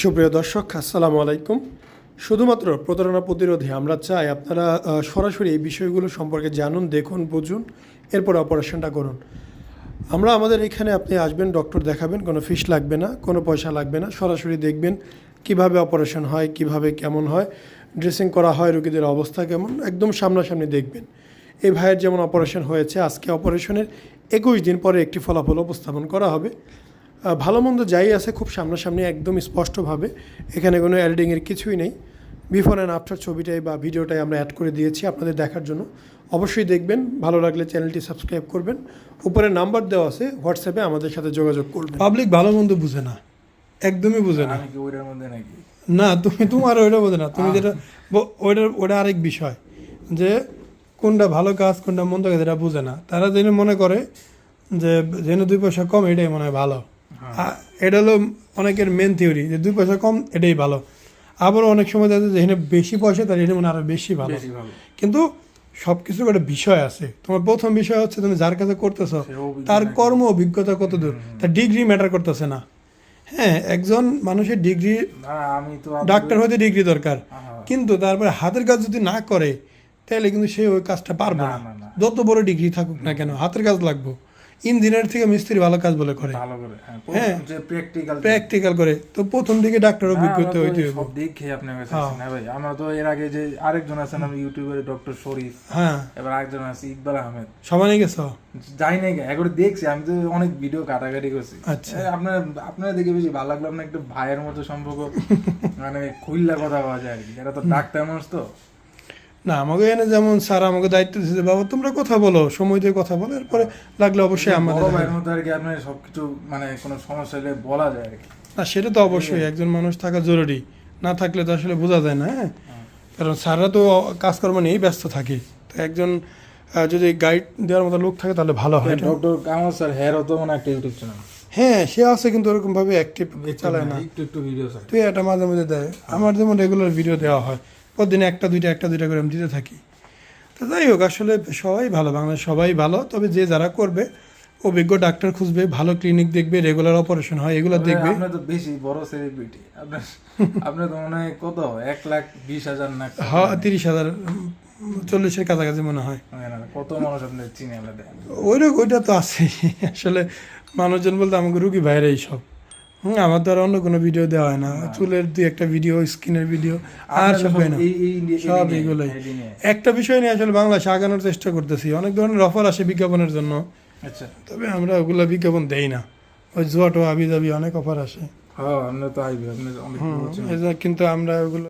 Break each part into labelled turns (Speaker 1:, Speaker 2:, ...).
Speaker 1: সুপ্রিয় দর্শক, আসসালামু আলাইকুম। শুধুমাত্র প্রতারণা প্রতিরোধে আমরা চাই আপনারা সরাসরি এই বিষয়গুলো সম্পর্কে জানুন, দেখুন, বুঝুন, এরপর অপারেশনটা করুন। আমরা আমাদের এখানে আপনি আসবেন, ডক্টর দেখাবেন, কোনো ফিস লাগবে না, কোনো পয়সা লাগবে না, সরাসরি দেখবেন কীভাবে অপারেশন হয়, কীভাবে কেমন হয়, ড্রেসিং করা হয়, রোগীদের অবস্থা কেমন, একদম সামনাসামনি দেখবেন। এই ভাইয়ের যেমন অপারেশন হয়েছে, আজকে অপারেশনের একুশ দিন পরে একটি ফলাফল উপস্থাপন করা হবে। ভালো মন্দ যাই আছে খুব সামনাসামনি একদম স্পষ্টভাবে। এখানে কোনো এডিটিংয়ের কিছুই নেই। বিফোর অ্যান্ড আফটার ছবিটাই বা ভিডিওটাই আমরা অ্যাড করে দিয়েছি আপনাদের দেখার জন্য। অবশ্যই দেখবেন ভালো লাগলে চ্যানেলটি সাবস্ক্রাইব করবেন। উপরে নাম্বার দেওয়া আছে হোয়াটসঅ্যাপে আমাদের সাথে যোগাযোগ করবেন। পাবলিক ভালো মন্দ বুঝে না। একদমই বুঝে না।
Speaker 2: আমি কি ওইটার
Speaker 1: না তুমি তোমার ওইটা বোঝে না। তুমি যেটা ওইটার ওটা আরেক বিষয়। যে কোনটা ভালো কাজ কোনটা মন্দ কাজ এটা বুঝে না। তারা যেন মনে করে যে যেন দুই পয়সা কম এটাই মনে হয় ভালো। এটা হলো অনেকের মেন থিওরি যে দুই পয়সা কম এটাই ভালো। আবার অনেক সময় দেখা যায় যেখানে বেশি পয়সা তার এটা মনে হয় আরও বেশি ভালো। কিন্তু সব কিছুর একটা বিষয় আছে। তোমার প্রথম বিষয় হচ্ছে তুমি যার কাছে করতেছো তার কর্ম অভিজ্ঞতা কত দূর তার ডিগ্রি ম্যাটার করতেছে না। হ্যাঁ একজন মানুষের ডিগ্রি ডাক্তার হতে ডিগ্রি দরকার। কিন্তু তারপরে হাতের কাজ যদি না করে তাহলে কিন্তু সে ওই কাজটা পারবে
Speaker 2: না।
Speaker 1: যত বড় ডিগ্রি থাকুক না কেন হাতের কাজ লাগবে। ইঞ্জিনিয়ার থেকে মিস্ত্রি ভালো কাজ বলে করে।
Speaker 2: ভালো করে হ্যাঁ
Speaker 1: হ্যাঁ।
Speaker 2: প্র্যাকটিক্যাল
Speaker 1: প্র্যাকটিক্যাল করে। তো প্রথম দিকে ডাক্তার অভিজ্ঞতা হইতে হবে
Speaker 2: সব দিক খেয়ে আপনার
Speaker 1: হ্যাঁ।
Speaker 2: হ্যাঁ ভাই। আমরা তো এর আগে যে আরেকজন আছেন আমি ইউটিউবে ডক্টর শরীফ
Speaker 1: হ্যাঁ।
Speaker 2: এবার আরেকজন আছে ইকবাল আহমেদ।
Speaker 1: সমানে গেছ?
Speaker 2: যাই নাই একবার দেখছি আমি তো অনেক ভিডিও কাটাকাটি করছি।
Speaker 1: আচ্ছা।
Speaker 2: আপনার আপনারা দেখে বেশি ভালো লাগল আপনার একটা ভাইয়ের মতো সম্পর্ক মানে খুললা কথা বলা যায় আর কি। এরা তো ডাক্তার মানুষ তো।
Speaker 1: না আমাকে এনে যেমন স্যার আমাকে দায়িত্ব দিয়েছে বাবা তোমরা কথা বলো সময় দিয়ে কথা বলো এরপরে লাগলে অবশ্যই আমাদের
Speaker 2: মতো আর কি আপনার সবকিছু মানে কোনো সমস্যা হলে বলা যায় আর কি।
Speaker 1: না সেটা তো অবশ্যই একজন মানুষ থাকা জরুরি। না থাকলে তো আসলে বোঝা যায় না হ্যাঁ? কারণ স্যাররা তো কাজকর্ম নিয়েই ব্যস্ত থাকে। তো একজন যদি গাইড দেওয়ার মতো লোক থাকে তাহলে ভালো হয়
Speaker 2: ডক্টর কামাল স্যার হেয়ারও তো মানে একটা ইউটিউব চ্যানেল
Speaker 1: হ্যাঁ সে আছে কিন্তু ওরকম ভাবে অ্যাক্টিভ চালায় না।
Speaker 2: একটু একটু ভিডিও
Speaker 1: তুই একটা মাঝে মাঝে দেয় আমার যেমন রেগুলার ভিডিও দেওয়া হয় প্রতিদিন একটা দুইটা একটা দুইটা করে আমি দিতে থাকি। তো যাই হোক আসলে সবাই ভালো বাংলা সবাই ভালো তবে যে যারা করবে অভিজ্ঞ ডাক্তার খুঁজবে ভালো ক্লিনিক দেখবে রেগুলার অপারেশন হয় এগুলো দেখবে।
Speaker 2: আপনার তো বেশি বড় সেলিব্রিটি আপনার আপনার তো মনে হয় কত? এক লাখ বিশ হাজার না
Speaker 1: হ্যাঁ তিরিশ হাজার চল্লিশের কাছাকাছি মনে হয়।
Speaker 2: কত মানুষ আপনার চিনে
Speaker 1: ওইটা ওইটা তো আছে আসলে মানুষজন বলতে আমাকে রুগী বাইরেই সব। হুম আমার দ্বারা অন্য কোনো ভিডিও দেওয়া হয় না। চুলের দুই একটা ভিডিও স্কিনের ভিডিও আর সব হয় না।
Speaker 2: এই- এই- এই-
Speaker 1: সব এগুলোই। একটা বিষয় নিয়ে আসলে বাংলাদেশে আগানোর চেষ্টা করতেছি। অনেক ধরনের অফার আসে বিজ্ঞাপনের জন্য।
Speaker 2: আচ্ছা।
Speaker 1: তবে আমরা ওগুলো বিজ্ঞাপন দেই না। ওই জুয়া টোয়া আবি যাবি অনেক অফার আসে কিন্তু আমরা ওগুলো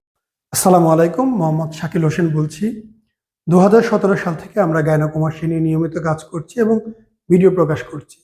Speaker 1: আসসালামু আলাইকুম মোহাম্মদ শাকিল হোসেন বলছি। দু হাজার সতেরো সাল থেকে আমরা গায়না কুমার নিয়ে নিয়মিত কাজ করছি এবং ভিডিও প্রকাশ করছি।